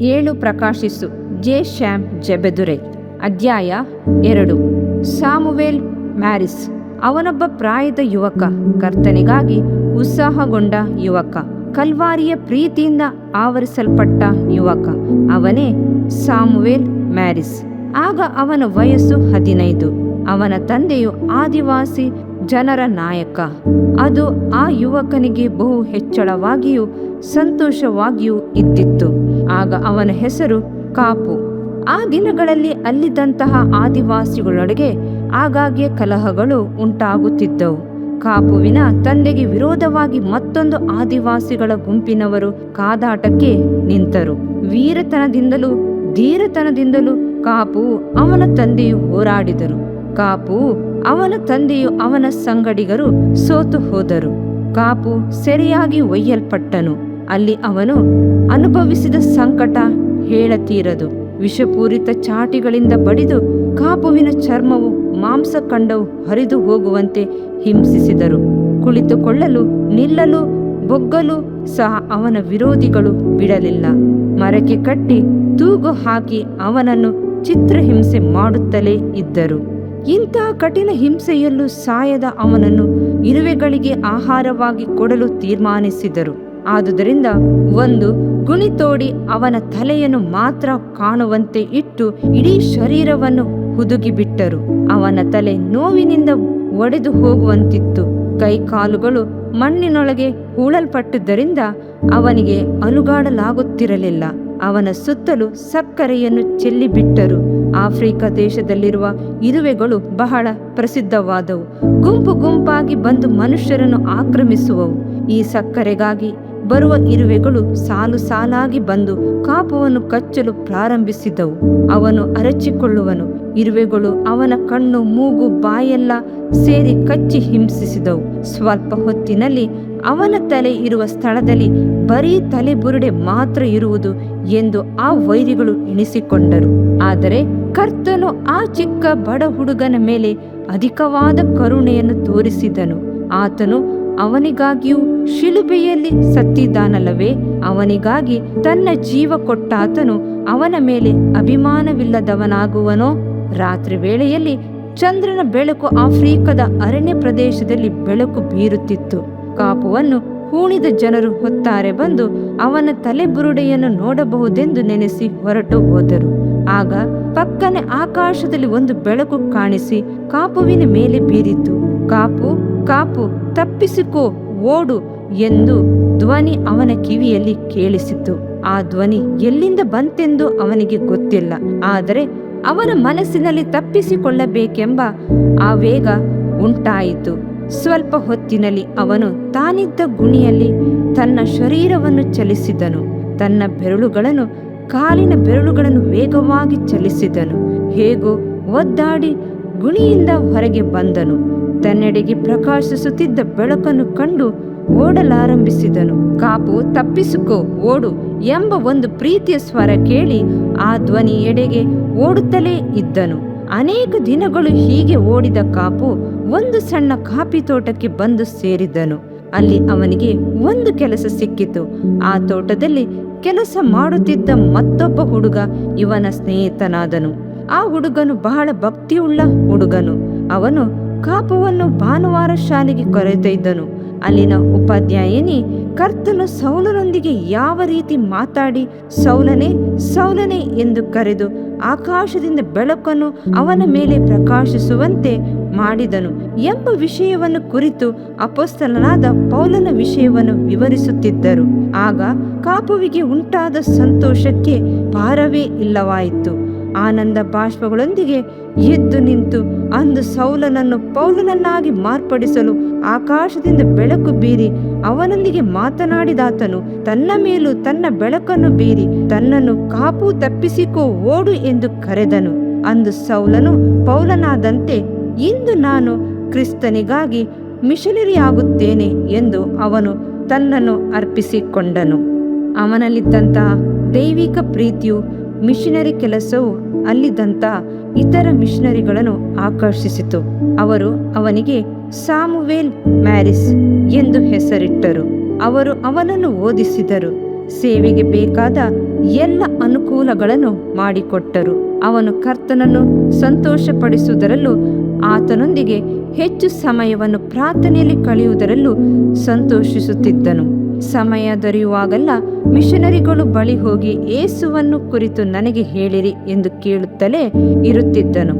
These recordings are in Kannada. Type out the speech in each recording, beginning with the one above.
ಏಳು ಪ್ರಕಾಶಿಸು. ಜೆ ಶ್ಯಾಮ್ ಜಬೆದುರೆ. ಅಧ್ಯಾಯ ಎರಡು. ಸಾಮುವೇಲ್ ಮ್ಯಾರಿಸ್. ಅವನೊಬ್ಬ ಪ್ರಾಯದ ಯುವಕ. ಕರ್ತನಿಗಾಗಿ ಉತ್ಸಾಹಗೊಂಡ ಯುವಕ. ಕಲ್ವಾರಿಯ ಪ್ರೀತಿಯಿಂದ ಆವರಿಸಲ್ಪಟ್ಟ ಯುವಕ. ಅವನೇ ಸಾಮುವೇಲ್ ಮ್ಯಾರಿಸ್. ಆಗ ಅವನ ವಯಸ್ಸು ಹದಿನೈದು. ಅವನ ತಂದೆಯು ಆದಿವಾಸಿ ಜನರ ನಾಯಕ. ಅದು ಆ ಯುವಕನಿಗೆ ಬಹು ಹೆಚ್ಚಳವಾಗಿಯೂ ಸಂತೋಷವಾಗಿಯೂ ಇದ್ದಿತ್ತು. ಆಗ ಅವನ ಹೆಸರು ಕಾಪು. ಆ ದಿನಗಳಲ್ಲಿ ಅಲ್ಲಿದ್ದಂತಹ ಆದಿವಾಸಿಗಳೊಳಗೆ ಆಗಾಗ್ಗೆ ಕಲಹಗಳು ಉಂಟಾಗುತ್ತಿದ್ದವು. ಕಾಪುವಿನ ತಂದೆಗೆ ವಿರೋಧವಾಗಿ ಮತ್ತೊಂದು ಆದಿವಾಸಿಗಳ ಗುಂಪಿನವರು ಕಾದಾಟಕ್ಕೆ ನಿಂತರು. ವೀರತನದಿಂದಲೂ ಧೀರತನದಿಂದಲೂ ಕಾಪು ಅವನ ತಂದೆಯು ಹೋರಾಡಿದರು. ಕಾಪು ಅವನ ತಂದೆಯು ಅವನ ಸಂಗಡಿಗರು ಸೋತು ಹೋದರು. ಕಾಪು ಸೆರೆಯಾಗಿ ಒಯ್ಯಲ್ಪಟ್ಟನು. ಅಲ್ಲಿ ಅವನು ಅನುಭವಿಸಿದ ಸಂಕಟ ಹೇಳತೀರದು. ವಿಷಪೂರಿತ ಚಾಟಿಗಳಿಂದ ಬಡಿದು ಕಾಪುವಿನ ಚರ್ಮವು ಮಾಂಸ ಕಂಡವು ಹರಿದು ಹೋಗುವಂತೆ ಹಿಂಸಿಸಿದರು. ಕುಳಿತುಕೊಳ್ಳಲು, ನಿಲ್ಲಲು, ಬೊಗ್ಗಲು ಸಹ ಅವನ ವಿರೋಧಿಗಳು ಬಿಡಲಿಲ್ಲ. ಮರಕ್ಕೆ ಕಟ್ಟಿ ತೂಗು ಹಾಕಿ ಅವನನ್ನು ಚಿತ್ರಹಿಂಸೆ ಮಾಡುತ್ತಲೇ ಇದ್ದರು. ಇಂತಹ ಕಠಿಣ ಹಿಂಸೆಯಲ್ಲೂ ಸಾಯದ ಅವನನ್ನು ಇರುವೆಗಳಿಗೆ ಆಹಾರವಾಗಿ ಕೊಡಲು ತೀರ್ಮಾನಿಸಿದರು. ಆದುದರಿಂದ ಒಂದು ಗುಣಿ ತೋಡಿ ಅವನ ತಲೆಯನ್ನು ಮಾತ್ರ ಕಾಣುವಂತೆ ಇಟ್ಟು ಇಡೀ ಶರೀರವನ್ನು ಹುದುಗಿಬಿಟ್ಟರು. ಅವನ ತಲೆ ನೋವಿನಿಂದ ಒಡೆದು ಹೋಗುವಂತಿತ್ತು. ಕೈಕಾಲುಗಳು ಮಣ್ಣಿನೊಳಗೆ ಹೂಳಲ್ಪಟ್ಟಿದ್ದರಿಂದ ಅವನಿಗೆ ಅಲುಗಾಡಲಾಗುತ್ತಿರಲಿಲ್ಲ. ಅವನ ಸುತ್ತಲೂ ಸಕ್ಕರೆಯನ್ನು ಚೆಲ್ಲಿಬಿಟ್ಟರು. ಆಫ್ರಿಕಾ ದೇಶದಲ್ಲಿರುವ ಇರುವೆಗಳು ಬಹಳ ಪ್ರಸಿದ್ಧವಾದವು. ಗುಂಪು ಗುಂಪಾಗಿ ಬಂದು ಮನುಷ್ಯರನ್ನು ಆಕ್ರಮಿಸುವವು. ಈ ಸಕ್ಕರೆಗಾಗಿ ಬರುವ ಇರುವೆಗಳು ಸಾಲು ಸಾಲಾಗಿ ಬಂದು ಕಾಪವನ್ನು ಕಚ್ಚಲು ಪ್ರಾರಂಭಿಸಿದವು. ಅವನು ಅರಚಿಕೊಳ್ಳುವನು. ಇರುವೆಗಳು ಅವನ ಕಣ್ಣು, ಮೂಗು, ಬಾಯೆಲ್ಲ ಸೇರಿ ಕಚ್ಚಿ ಹಿಂಸಿಸಿದವು. ಸ್ವಲ್ಪ ಹೊತ್ತಿನಲ್ಲಿ ಅವನ ತಲೆ ಇರುವ ಸ್ಥಳದಲ್ಲಿ ಬರೀ ತಲೆ ಬುರುಡೆ ಮಾತ್ರ ಇರುವುದು ಎಂದು ಆ ವೈರಿಗಳು ಎಣಿಸಿಕೊಂಡರು. ಆದರೆ ಕರ್ತನು ಆ ಚಿಕ್ಕ ಬಡ ಹುಡುಗನ ಮೇಲೆ ಅಧಿಕವಾದ ಕರುಣೆಯನ್ನು ತೋರಿಸಿದನು. ಆತನು ಅವನಿಗಾಗಿಯೂ ಶಿಲುಬೆಯಲ್ಲಿ ಸತ್ತಿದ್ದಾನಲ್ಲವೇ? ಅವನಿಗಾಗಿ ತನ್ನ ಜೀವ ಕೊಟ್ಟಾತನು ಅವನ ಮೇಲೆ ಅಭಿಮಾನವಿಲ್ಲದವನಾಗುವನೋ? ರಾತ್ರಿ ವೇಳೆಯಲ್ಲಿ ಚಂದ್ರನ ಬೆಳಕು ಆಫ್ರಿಕಾದ ಅರಣ್ಯ ಪ್ರದೇಶದಲ್ಲಿ ಬೆಳಕು ಬೀರುತ್ತಿತ್ತು. ಕಾಪುವನ್ನು ಹೂಣಿದ ಜನರು ಹೊತ್ತಾರೆ ಬಂದು ಅವನ ತಲೆಬುರುಡೆಯನ್ನು ನೋಡಬಹುದೆಂದು ನೆನೆಸಿ ಹೊರಟು ಹೋದರು. ಆಗ ಪಕ್ಕನೆ ಆಕಾಶದಲ್ಲಿ ಒಂದು ಬೆಳಕು ಕಾಣಿಸಿ ಕಾಪುವಿನ ಮೇಲೆ ಬೀರಿತು ಕಾಪು ಕಾಪು, ತಪ್ಪಿಸಿಕೋ, ಓಡು ಎಂದು ಧ್ವನಿ ಅವನ ಕಿವಿಯಲ್ಲಿ ಕೇಳಿಸಿತು ಆ ಧ್ವನಿ ಎಲ್ಲಿಂದ ಬಂತೆಂದು ಅವನಿಗೆ ಗೊತ್ತಿಲ್ಲ. ಆದರೆ ಅವನ ಮನಸ್ಸಿನಲ್ಲಿ ತಪ್ಪಿಸಿಕೊಳ್ಳಬೇಕೆಂಬ ಆ ವೇಗ ಉಂಟಾಯಿತು. ಸ್ವಲ್ಪ ಹೊತ್ತಿನಲ್ಲಿ ಅವನು ತಾನಿದ್ದ ಗುಣಿಯಲ್ಲಿ ತನ್ನ ಶರೀರವನ್ನು ಚಲಿಸಿದನು. ತನ್ನ ಬೆರಳುಗಳನ್ನು, ಕಾಲಿನ ಬೆರಳುಗಳನ್ನು ವೇಗವಾಗಿ ಚಲಿಸಿದನು. ಹೇಗೋ ಒದ್ದಾಡಿ ಗುಣಿಯಿಂದ ಹೊರಗೆ ಬಂದನು. ತನ್ನೆಡೆಗೆ ಪ್ರಕಾಶಿಸುತ್ತಿದ್ದ ಬೆಳಕನ್ನು ಕಂಡು ಓಡಲಾರಂಭಿಸಿದನು. ಕಾಪು, ತಪ್ಪಿಸಿಕೋ, ಓಡು ಎಂಬ ಒಂದು ಪ್ರೀತಿಯ ಸ್ವರ ಕೇಳಿ ಆ ಧ್ವನಿ ಎಡೆಗೆ ಓಡುತ್ತಲೇ ಇದ್ದನು. ಅನೇಕ ದಿನಗಳು ಹೀಗೆ ಓಡಿದ ಕಾಪು ಒಂದು ಸಣ್ಣ ಕಾಫಿ ತೋಟಕ್ಕೆ ಬಂದು ಸೇರಿದನು ಅಲ್ಲಿ ಅವನಿಗೆ ಒಂದು ಕೆಲಸ ಸಿಕ್ಕಿತು. ಆ ತೋಟದಲ್ಲಿ ಕೆಲಸ ಮಾಡುತ್ತಿದ್ದ ಮತ್ತೊಬ್ಬ ಹುಡುಗ ಇವನ ಸ್ನೇಹಿತನಾದನು. ಆ ಹುಡುಗನು ಬಹಳ ಭಕ್ತಿಯುಳ್ಳ ಹುಡುಗನು. ಅವನು ಕಾಪುವನ್ನು ಭಾನುವಾರ ಶಾಲೆಗೆ ಕರೆದೊಯ್ದನು ಅಲ್ಲಿನ ಉಪಾಧ್ಯಾಯಿನಿ ಕರ್ತನು ಸೌಲನೊಂದಿಗೆ ಯಾವ ರೀತಿ ಮಾತಾಡಿ, ಸೌಲನೆ ಸೌಲನೆ ಎಂದು ಕರೆದು ಆಕಾಶದಿಂದ ಬೆಳಕನ್ನು ಅವನ ಮೇಲೆ ಪ್ರಕಾಶಿಸುವಂತೆ ಮಾಡಿದನು. ಎಂಬ ವಿಷಯವನ್ನು ಕುರಿತು ಅಪೋಸ್ತಲನಾದ ಪೌಲನ ವಿಷಯವನ್ನು ವಿವರಿಸುತ್ತಿದ್ದರು. ಆಗ ಕಾಪುವಿಗೆ ಉಂಟಾದ ಸಂತೋಷಕ್ಕೆ ಪಾರವೇ ಇಲ್ಲವಾಯಿತು. ಆನಂದ ಬಾಷ್ಪಗಳೊಂದಿಗೆ ಎದ್ದು ನಿಂತು ಅಂದು ಸೌಲನನ್ನು ಪೌಲನನ್ನಾಗಿ ಮಾರ್ಪಡಿಸಲು ಆಕಾಶದಿಂದ ಬೆಳಕು ಬೀರಿ ಅವನೊಂದಿಗೆ ಮಾತನಾಡಿದಾತನು, ತನ್ನ ಮೇಲೂ ತನ್ನ ಬೆಳಕನ್ನು ಬೀರಿ ತನ್ನನ್ನು ಕಾಪು ತಪ್ಪಿಸಿಕೋ ಓಡು ಎಂದು ಕರೆದನು. ಅಂದು ಸೌಲನು ಪೌಲನಾದಂತೆ, ಇಂದು ನಾನು ಕ್ರಿಸ್ತನಿಗಾಗಿ ಮಿಷನರಿಯಾಗುತ್ತೇನೆ ಎಂದು ಅವನು ತನ್ನನ್ನು ಅರ್ಪಿಸಿಕೊಂಡನು. ಅವನಲ್ಲಿದ್ದಂತಹ ದೈವಿಕ ಪ್ರೀತಿಯು ಮಿಷನರಿ ಕೆಲಸವು ಅಲ್ಲಿದ್ದಂಥ ಇತರ ಮಿಷನರಿಗಳನ್ನು ಆಕರ್ಷಿಸಿತು. ಅವರು ಅವನಿಗೆ ಸಾಮುವೇಲ್ ಮ್ಯಾರಿಸ್ ಎಂದು ಹೆಸರಿಟ್ಟರು. ಅವರು ಅವನನ್ನು ಓದಿಸಿದರು. ಸೇವೆಗೆ ಬೇಕಾದ ಎಲ್ಲ ಅನುಕೂಲಗಳನ್ನು ಮಾಡಿಕೊಟ್ಟರು. ಅವನು ಕರ್ತನನ್ನು ಸಂತೋಷಪಡಿಸುವುದರಲ್ಲೂ ಆತನೊಂದಿಗೆ ಹೆಚ್ಚು ಸಮಯವನ್ನು ಪ್ರಾರ್ಥನೆಯಲ್ಲಿ ಕಳೆಯುವುದರಲ್ಲೂ ಸಂತೋಷಿಸುತ್ತಿದ್ದನು. ಸಮಯ ದೊರೆಯುವಾಗಲ್ಲ ಮಿಷನರಿಗಳು ಬಳಿ ಹೋಗಿ ಏಸುವನ್ನು ಕುರಿತು ನನಗೆ ಹೇಳಿರಿ ಎಂದು ಕೇಳುತ್ತಲೇ ಇರುತ್ತಿದ್ದನು.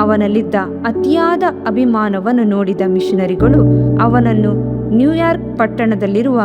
ಅವನಲ್ಲಿದ್ದ ಅತಿಯಾದ ಅಭಿಮಾನವನ್ನು ನೋಡಿದ ಮಿಷನರಿಗಳು ಅವನನ್ನು ನ್ಯೂಯಾರ್ಕ್ ಪಟ್ಟಣದಲ್ಲಿರುವ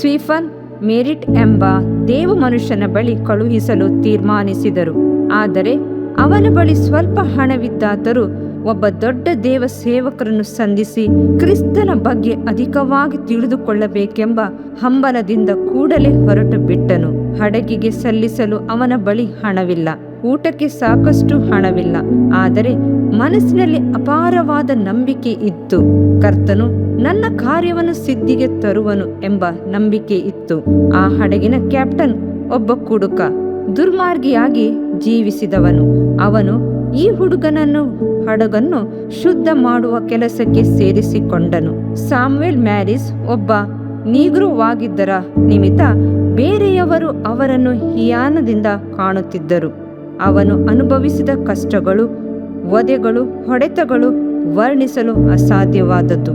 ಸ್ವೀಫನ್ ಮೇರಿಟ್ ಎಂಬ ದೇವ ಮನುಷ್ಯನ ಬಳಿ ಕಳುಹಿಸಲು ತೀರ್ಮಾನಿಸಿದರು. ಆದರೆ ಅವನ ಬಳಿ ಸ್ವಲ್ಪ ಹಣವಿದ್ದಾದರೂ ಒಬ್ಬ ದೊಡ್ಡ ದೇವ ಸೇವಕರನ್ನು ಸಂಧಿಸಿ ಕ್ರಿಸ್ತನ ಬಗ್ಗೆ ಅಧಿಕವಾಗಿ ತಿಳಿದುಕೊಳ್ಳಬೇಕೆಂಬ ಹಂಬಲದಿಂದ ಕೂಡಲೇ ಹೊರಟು ಬಿಟ್ಟನು. ಹಡಗಿಗೆ ಸಲ್ಲಿಸಲು ಅವನ ಬಳಿ ಹಣವಿಲ್ಲ. ಊಟಕ್ಕೆ ಸಾಕಷ್ಟು ಹಣವಿಲ್ಲ. ಆದರೆ ಮನಸ್ಸಿನಲ್ಲಿ ಅಪಾರವಾದ ನಂಬಿಕೆ ಇತ್ತು. ಕರ್ತನು, ನನ್ನ ಕಾರ್ಯವನ್ನು ಸಿದ್ಧಿಗೆ ತರುವನು ಎಂಬ ನಂಬಿಕೆ ಇತ್ತು. ಆ ಹಡಗಿನ ಕ್ಯಾಪ್ಟನ್ ಒಬ್ಬ ಕುಡುಕ, ದುರ್ಮಾರ್ಗಿಯಾಗಿ ಜೀವಿಸಿದವನು. ಅವನು ಈ ಹುಡುಗನನ್ನು ಹಡಗನ್ನು ಶುದ್ಧ ಮಾಡುವ ಕೆಲಸಕ್ಕೆ ಸೇರಿಸಿಕೊಂಡನು. ಸಾಮ್ವೆಲ್ ಮ್ಯಾರಿಸ್ ಒಬ್ಬ ನೀಗ್ರುವಾಗಿದ್ದರ ನಿಮಿತ್ತ ಬೇರೆಯವರು ಅವರನ್ನು ಹಿಯಾನದಿಂದ ಕಾಣುತ್ತಿದ್ದರು. ಅವನು ಅನುಭವಿಸಿದ ಕಷ್ಟಗಳು, ವಧೆಗಳು, ಹೊಡೆತಗಳು ವರ್ಣಿಸಲು ಅಸಾಧ್ಯವಾದದ್ದು.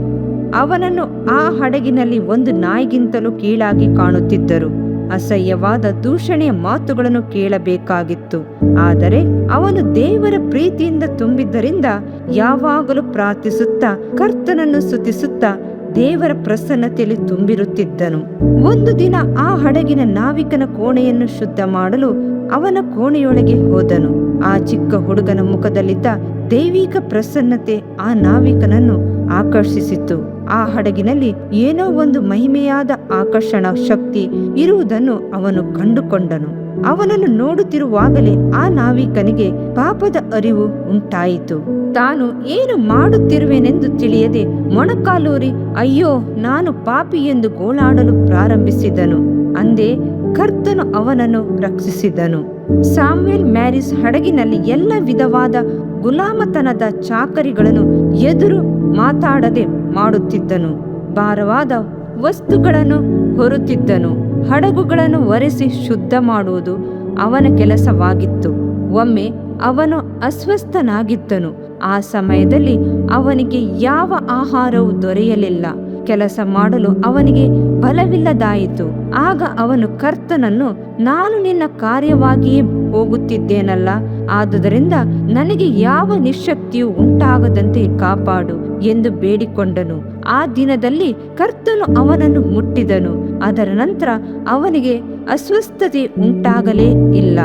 ಅವನನ್ನು ಆ ಹಡಗಿನಲ್ಲಿ ಒಂದು ನಾಯಿಗಿಂತಲೂ ಕೀಳಾಗಿ ಕಾಣುತ್ತಿದ್ದರು. ಅಸಹ್ಯವಾದ ದೂಷಣೆಯ ಮಾತುಗಳನ್ನು ಕೇಳಬೇಕಾಗಿತ್ತು. ಆದರೆ ಅವನು ದೇವರ ಪ್ರೀತಿಯಿಂದ ತುಂಬಿದ್ದರಿಂದ ಯಾವಾಗಲೂ ಪ್ರಾರ್ಥಿಸುತ್ತಾ, ಕರ್ತನನ್ನು ಸುತಿಸುತ್ತಾ ದೇವರ ಪ್ರಸನ್ನತೆಯಲ್ಲಿ ತುಂಬಿರುತ್ತಿದ್ದನು. ಒಂದು ದಿನ ಆ ಹಡಗಿನ ನಾವಿಕನ ಕೋಣೆಯನ್ನು ಶುದ್ಧ ಮಾಡಲು ಅವನ ಕೋಣೆಯೊಳಗೆ ಹೋದನು. ಆ ಚಿಕ್ಕ ಹುಡುಗನ ಮುಖದಲ್ಲಿದ್ದ ದೈವಿಕ ಪ್ರಸನ್ನತೆ ಆ ನಾವಿಕನನ್ನು ಆಕರ್ಷಿಸಿತು. ಆ ಹಡಗಿನಲ್ಲಿ ಏನೋ ಒಂದು ಮಹಿಮೆಯಾದ ಆಕರ್ಷಣ ಶಕ್ತಿ ಇರುವುದನ್ನು ಅವನು ಕಂಡುಕೊಂಡನು. ಅವನನ್ನು ನೋಡುತ್ತಿರುವಾಗಲೇ ಆ ನಾವಿಕನಿಗೆ ಪಾಪದ ಅರಿವು ಉಂಟಾಯಿತು. ತಾನು ಏನು ಮಾಡುತ್ತಿರುವೆನೆಂದು ತಿಳಿಯದೆ ಮೊಣಕಾಲೂರಿ, ಅಯ್ಯೋ, ನಾನು ಪಾಪಿ ಎಂದು ಗೋಳಾಡಲು ಪ್ರಾರಂಭಿಸಿದನು. ಅಂದೇ ಕರ್ತನು ಅವನನ್ನು ರಕ್ಷಿಸಿದನು. ಸಾಮ್ವೆಲ್ ಮ್ಯಾರಿಸ್ ಹಡಗಿನಲ್ಲಿ ಎಲ್ಲ ವಿಧವಾದ ಗುಲಾಮತನದ ಚಾಕರಿಗಳನ್ನು ಎದುರು ಮಾತಾಡದೆ ಮಾಡುತ್ತಿದ್ದನು. ಭಾರವಾದ ವಸ್ತುಗಳನ್ನು ಹೊರುತ್ತಿದ್ದನು. ಹಡಗುಗಳನ್ನು ಒರೆಸಿ ಶುದ್ಧ ಮಾಡುವುದು ಅವನ ಕೆಲಸವಾಗಿತ್ತು. ಒಮ್ಮೆ ಅವನು ಅಸ್ವಸ್ಥನಾಗಿದ್ದನು. ಆ ಸಮಯದಲ್ಲಿ ಅವನಿಗೆ ಯಾವ ಆಹಾರವೂ ದೊರೆಯಲಿಲ್ಲ. ಕೆಲಸ ಮಾಡಲು ಅವನಿಗೆ ಬಲವಿಲ್ಲದಾಯಿತು. ಆಗ ಅವನು ಕರ್ತನನ್ನು, ನಾನು ನಿನ್ನ ಕಾರ್ಯವಾಗಿಯೇ ಹೋಗುತ್ತಿದ್ದೇನಲ್ಲ? ಆದುದರಿಂದ ನನಗೆ ಯಾವ ನಿಶಕ್ತಿಯು ಉಂಟಾಗದಂತೆ ಕಾಪಾಡು ಎಂದು ಬೇಡಿಕೊಂಡನು. ಆ ದಿನದಲ್ಲಿ ಕರ್ತನು ಅವನನ್ನು ಮುಟ್ಟಿದನು. ಅದರ ನಂತರ ಅವನಿಗೆ ಅಸ್ವಸ್ಥತೆ ಉಂಟಾಗಲೇ ಇಲ್ಲ.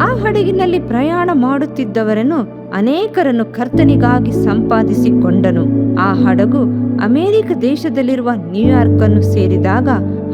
ಆ ಹಡಗಿನಲ್ಲಿ ಪ್ರಯಾಣ ಮಾಡುತ್ತಿದ್ದವರನ್ನು ಅನೇಕರನ್ನು ಕರ್ತನಿಗಾಗಿ ಸಂಪಾದಿಸಿಕೊಂಡನು. ಆ ಹಡಗು ಅಮೆರಿಕ ದೇಶದಲ್ಲಿರುವ ನ್ಯೂಯಾರ್ಕ್ ಅನ್ನು ಸೇರಿದಾಗ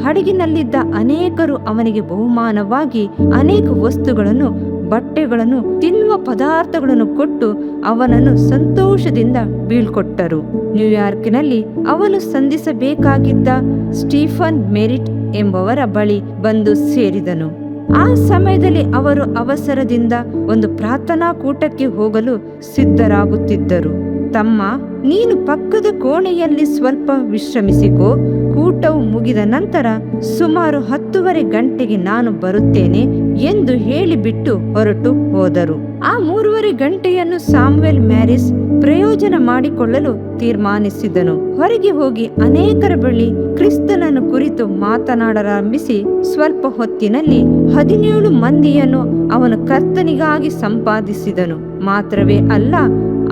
ಹಡಗಿನಲ್ಲಿದ್ದ ಅನೇಕರು ಅವನಿಗೆ ಬಹುಮಾನವಾಗಿ ಅನೇಕ ವಸ್ತುಗಳನ್ನು, ಬಟ್ಟೆಗಳನ್ನು, ತಿನ್ನುವ ಪದಾರ್ಥಗಳನ್ನು ಕೊಟ್ಟು ಅವನನ್ನು ಸಂತೋಷದಿಂದ ಬೀಳ್ಕೊಟ್ಟರು. ನ್ಯೂಯಾರ್ಕ್ನಲ್ಲಿ ಅವನು ಸಂಧಿಸಬೇಕಾಗಿದ್ದ ಸ್ಟೀಫನ್ ಮೆರಿಟ್ ಎಂಬವರ ಬಳಿ ಬಂದು ಸೇರಿದನು. ಆ ಸಮಯದಲ್ಲಿ ಅವರು ಅವಸರದಿಂದ ಒಂದು ಪ್ರಾರ್ಥನಾ ಕೂಟಕ್ಕೆ ಹೋಗಲು ಸಿದ್ಧರಾಗುತ್ತಿದ್ದರು. ತಮ್ಮ, ನೀನು ಪಕ್ಕದ ಕೋಣೆಯಲ್ಲಿ ಸ್ವಲ್ಪ ವಿಶ್ರಮಿಸಿಕೋ ಕೂಟವು ಮುಗಿದ ನಂತರ ಸುಮಾರು ಹತ್ತುವರೆ ಗಂಟೆಗೆ ನಾನು ಬರುತ್ತೇನೆ ಎಂದು ಹೇಳಿಬಿಟ್ಟು ಹೊರಟು ಹೋದರು. ಆ ಮೂರುವರೆ ಗಂಟೆಯನ್ನು ಸಾಮ್ವೆಲ್ ಮ್ಯಾರಿಸ್ ಪ್ರಯೋಜನ ಮಾಡಿಕೊಳ್ಳಲು ತೀರ್ಮಾನಿಸಿದನು. ಹೊರಗೆ ಹೋಗಿ ಅನೇಕರ ಬಳಿ ಕ್ರಿಸ್ತನನ್ನು ಕುರಿತು ಮಾತನಾಡಲಾರಂಭಿಸಿ ಸ್ವಲ್ಪ ಹೊತ್ತಿನಲ್ಲಿ ಹದಿನೇಳು ಮಂದಿಯನ್ನು ಅವನು ಕರ್ತನಿಗಾಗಿ ಸಂಪಾದಿಸಿದನು. ಮಾತ್ರವೇ ಅಲ್ಲ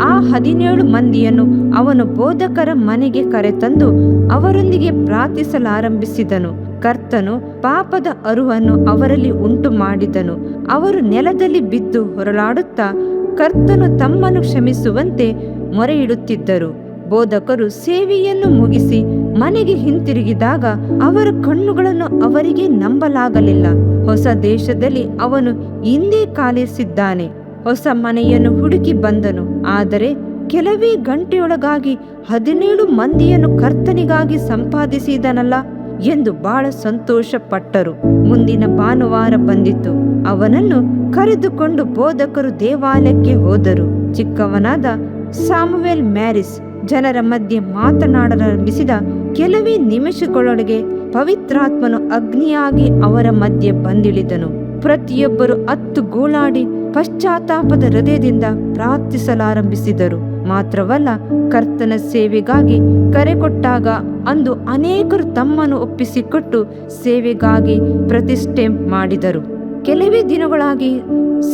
ಆ ಹದಿನೇಳು ಮಂದಿಯನ್ನು ಅವನು ಬೋಧಕರ ಮನೆಗೆ ಕರೆತಂದು ಅವರೊಂದಿಗೆ ಪ್ರಾರ್ಥಿಸಲಾರಂಭಿಸಿದನು. ಕರ್ತನು ಪಾಪದ ಅರುವನ್ನು ಅವರಲ್ಲಿ ಉಂಟು ಮಾಡಿದನು ಅವರು ನೆಲದಲ್ಲಿ ಬಿದ್ದು ಹೊರಳಾಡುತ್ತಾ ಕರ್ತನು ತಮ್ಮನ್ನು ಕ್ಷಮಿಸುವಂತೆ ಮೊರೆಯಿಡುತ್ತಿದ್ದರು. ಬೋಧಕರು ಸೇವೆಯನ್ನು ಮುಗಿಸಿ ಮನೆಗೆ ಹಿಂತಿರುಗಿದಾಗ ಅವರ ಕಣ್ಣುಗಳನ್ನು ಅವರಿಗೆ ನಂಬಲಾಗಲಿಲ್ಲ. ಹೊಸ ದೇಶದಲ್ಲಿ ಅವನು ಹಿಂದೆ ಕಾಲಿಸಿದ್ದಾನೆ. ಹೊಸ ಮನೆಯನ್ನು ಹುಡುಕಿ ಬಂದನು. ಆದರೆ ಕೆಲವೇ ಗಂಟೆಯೊಳಗಾಗಿ ಹದಿನೇಳು ಮಂದಿಯನ್ನು ಕರ್ತನಿಗಾಗಿ ಸಂಪಾದಿಸಿದನಲ್ಲ ಎಂದು ಬಹಳ ಸಂತೋಷ ಪಟ್ಟರು ಮುಂದಿನ ಭಾನುವಾರ ಬಂದಿತು ಅವನನ್ನು ಕರೆದುಕೊಂಡು ಬೋಧಕರು ದೇವಾಲಯಕ್ಕೆ ಹೋದರು. ಚಿಕ್ಕವನಾದ ಸಾಮುವೆಲ್ ಮ್ಯಾರಿಸ್ ಜನರ ಮಧ್ಯೆ ಮಾತನಾಡಲಾರಂಭಿಸಿದ ಕೆಲವೇ ನಿಮಿಷಗಳೊಳಗೆ ಪವಿತ್ರಾತ್ಮನು ಅಗ್ನಿಯಾಗಿ ಅವರ ಮಧ್ಯೆ ಬಂದಿಳಿದನು. ಪ್ರತಿಯೊಬ್ಬರು ಹತ್ತು ಗೋಳಾಡಿ ಪಶ್ಚಾತ್ತಾಪದ ಹೃದಯದಿಂದ ಪ್ರಾರ್ಥಿಸಲಾರಂಭಿಸಿದರು. ಮಾತ್ರವಲ್ಲ, ಕರ್ತನ ಸೇವೆಗಾಗಿ ಕರೆ ಕೊಟ್ಟಾಗ ಅಂದು ಅನೇಕರು ತಮ್ಮನ್ನು ಒಪ್ಪಿಸಿಕೊಟ್ಟು ಸೇವೆಗಾಗಿ ಪ್ರತಿಷ್ಠೆ ಮಾಡಿದರು. ಕೆಲವೇ ದಿನಗಳಾಗಿ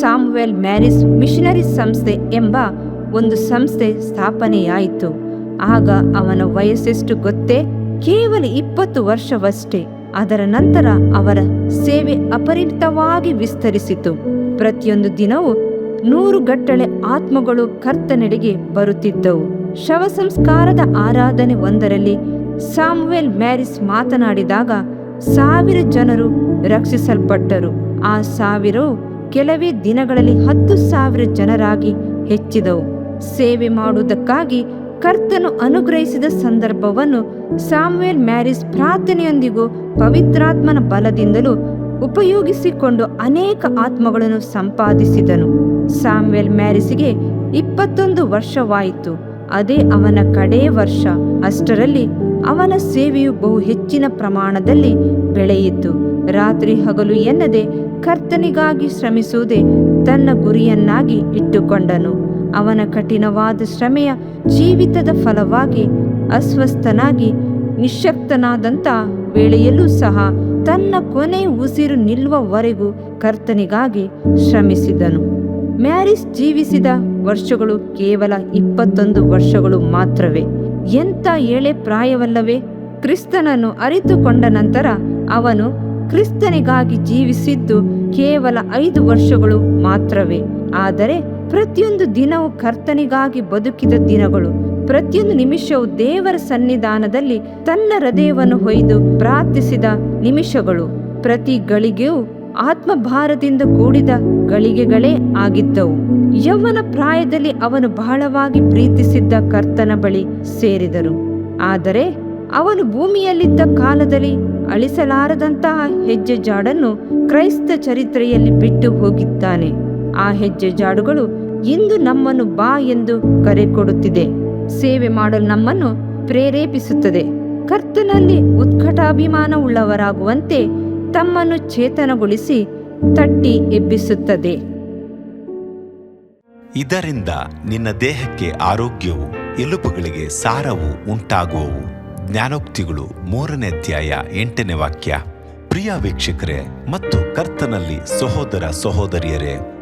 ಸಾಮುವೆಲ್ ಮ್ಯಾರಿಸ್ ಮಿಷನರಿ ಸಂಸ್ಥೆ ಎಂಬ ಒಂದು ಸಂಸ್ಥೆ ಸ್ಥಾಪನೆಯಾಯಿತು. ಆಗ ಅವನ ವಯಸ್ಸೆಷ್ಟು ಗೊತ್ತೇ? ಕೇವಲ ಇಪ್ಪತ್ತು ವರ್ಷವಷ್ಟೇ. ಅದರ ನಂತರ ಅವರ ಸೇವೆ ಅಪರಿಮಿತವಾಗಿ ವಿಸ್ತರಿಸಿತು. ಪ್ರತಿಯೊಂದು ದಿನವೂ ನೂರು ಗಟ್ಟಲೆ ಆತ್ಮಗಳು ಕರ್ತನೆಡೆಗೆ ಬರುತ್ತಿದ್ದವು. ಶವ ಸಂಸ್ಕಾರದ ಆರಾಧನೆ ಒಂದರಲ್ಲಿ ಸಾಮುವೆಲ್ ಮ್ಯಾರಿಸ್ ಮಾತನಾಡಿದಾಗ ಸಾವಿರ ಜನರು ರಕ್ಷಿಸಲ್ಪಟ್ಟರು. ಆ ಸಾವಿರವು ಕೆಲವೇ ದಿನಗಳಲ್ಲಿ ಹತ್ತು ಸಾವಿರ ಜನರಾಗಿ ಹೆಚ್ಚಿದವು. ಸೇವೆ ಮಾಡುವುದಕ್ಕಾಗಿ ಕರ್ತನು ಅನುಗ್ರಹಿಸಿದ ಸಂದರ್ಭವನ್ನು ಸಾಮ್ವೆಲ್ ಮ್ಯಾರಿಸ್ ಪ್ರಾರ್ಥನೆಯೊಂದಿಗೂ ಪವಿತ್ರಾತ್ಮನ ಬಲದಿಂದಲೂ ಉಪಯೋಗಿಸಿಕೊಂಡು ಅನೇಕ ಆತ್ಮಗಳನ್ನು ಸಂಪಾದಿಸಿದನು. ಸಾಮ್ವೆಲ್ ಮ್ಯಾರಿಸ್ಗೆ ಇಪ್ಪತ್ತೊಂದು ವರ್ಷವಾಯಿತು. ಅದೇ ಅವನ ಕಡೇ ವರ್ಷ. ಅಷ್ಟರಲ್ಲಿ ಅವನ ಸೇವೆಯು ಬಹು ಹೆಚ್ಚಿನ ಪ್ರಮಾಣದಲ್ಲಿ ಬೆಳೆಯಿತು. ರಾತ್ರಿ ಹಗಲು ಎನ್ನದೆ ಕರ್ತನಿಗಾಗಿ ಶ್ರಮಿಸುವುದೇ ತನ್ನ ಗುರಿಯನ್ನಾಗಿ ಇಟ್ಟುಕೊಂಡನು. ಅವನ ಕಠಿಣವಾದ ಶ್ರಮೆಯ ಜೀವಿತದ ಫಲವಾಗಿ ಅಸ್ವಸ್ಥನಾಗಿ ನಿಶಕ್ತನಾದಂಥ ವೇಳೆಯಲ್ಲೂ ಸಹ ತನ್ನ ಕೊನೆ ಉಸಿರು ನಿಲ್ಲುವವರೆಗೂ ಕರ್ತನಿಗಾಗಿ ಶ್ರಮಿಸಿದನು. ಮ್ಯಾರಿಸ್ ಜೀವಿಸಿದ ವರ್ಷಗಳು ಕೇವಲ ಇಪ್ಪತ್ತೊಂದು ವರ್ಷಗಳು ಮಾತ್ರವೇ. ಎಂಥ ಏಳೆ ಪ್ರಾಯವಲ್ಲವೇ? ಕ್ರಿಸ್ತನನ್ನು ಅರಿತುಕೊಂಡ ನಂತರ ಅವನು ಕ್ರಿಸ್ತನಿಗಾಗಿ ಜೀವಿಸಿದ್ದು ಕೇವಲ ಐದು ವರ್ಷಗಳು ಮಾತ್ರವೇ. ಆದರೆ ಪ್ರತಿಯೊಂದು ದಿನವು ಕರ್ತನಿಗಾಗಿ ಬದುಕಿದ ದಿನಗಳು. ಪ್ರತಿಯೊಂದು ನಿಮಿಷವು ದೇವರ ಸನ್ನಿಧಾನದಲ್ಲಿ ತನ್ನ ಹೃದಯವನ್ನು ಹೊಯ್ದು ಪ್ರಾರ್ಥಿಸಿದ ನಿಮಿಷಗಳು. ಪ್ರತಿ ಗಳಿಗೆಯೂ ಆತ್ಮಭಾರದಿಂದ ಕೂಡಿದ ಗಳಿಗೆಗಳೇ ಆಗಿದ್ದವು. ಯೌವನ ಪ್ರಾಯದಲ್ಲಿ ಅವನು ಬಹಳವಾಗಿ ಪ್ರೀತಿಸಿದ್ದ ಕರ್ತನ ಬಳಿ ಸೇರಿದರು. ಆದರೆ ಅವನು ಭೂಮಿಯಲ್ಲಿದ್ದ ಕಾಲದಲ್ಲಿ ಅಳಿಸಲಾರದಂತಹ ಹೆಜ್ಜೆ ಜಾಡನ್ನು ಕ್ರೈಸ್ತ ಚರಿತ್ರೆಯಲ್ಲಿ ಬಿಟ್ಟು ಹೋಗಿದ್ದಾನೆ. ಆ ಹೆಜ್ಜೆ ಜಾಡುಗಳು ಇಂದು ನಮ್ಮನ್ನು ಬಾ ಎಂದು ಕರೆ ಕೊಡುತ್ತಿದೆ. ಸೇವೆ ಮಾಡಲು ನಮ್ಮನ್ನು ಪ್ರೇರೇಪಿಸುತ್ತದೆ. ಕರ್ತನಲ್ಲಿ ಉತ್ಕಟಾಭಿಮಾನವುಳ್ಳವರಾಗುವಂತೆ ತಮ್ಮನ್ನು ಚೇತನಗೊಳಿಸಿ ತಟ್ಟಿ ಎಬ್ಬಿಸುತ್ತದೆ. ಇದರಿಂದ ನಿನ್ನ ದೇಹಕ್ಕೆ ಆರೋಗ್ಯವು ಎಲುಪುಗಳಿಗೆ ಸಾರವು ಉಂಟಾಗುವವು. ಜ್ಞಾನೋಕ್ತಿಗಳು ಮೂರನೇ ಅಧ್ಯಾಯ ಎಂಟನೇ ವಾಕ್ಯ. ಪ್ರಿಯ ವೀಕ್ಷಕರೇ ಮತ್ತು ಕರ್ತನಲ್ಲಿ ಸಹೋದರ ಸಹೋದರಿಯರೇ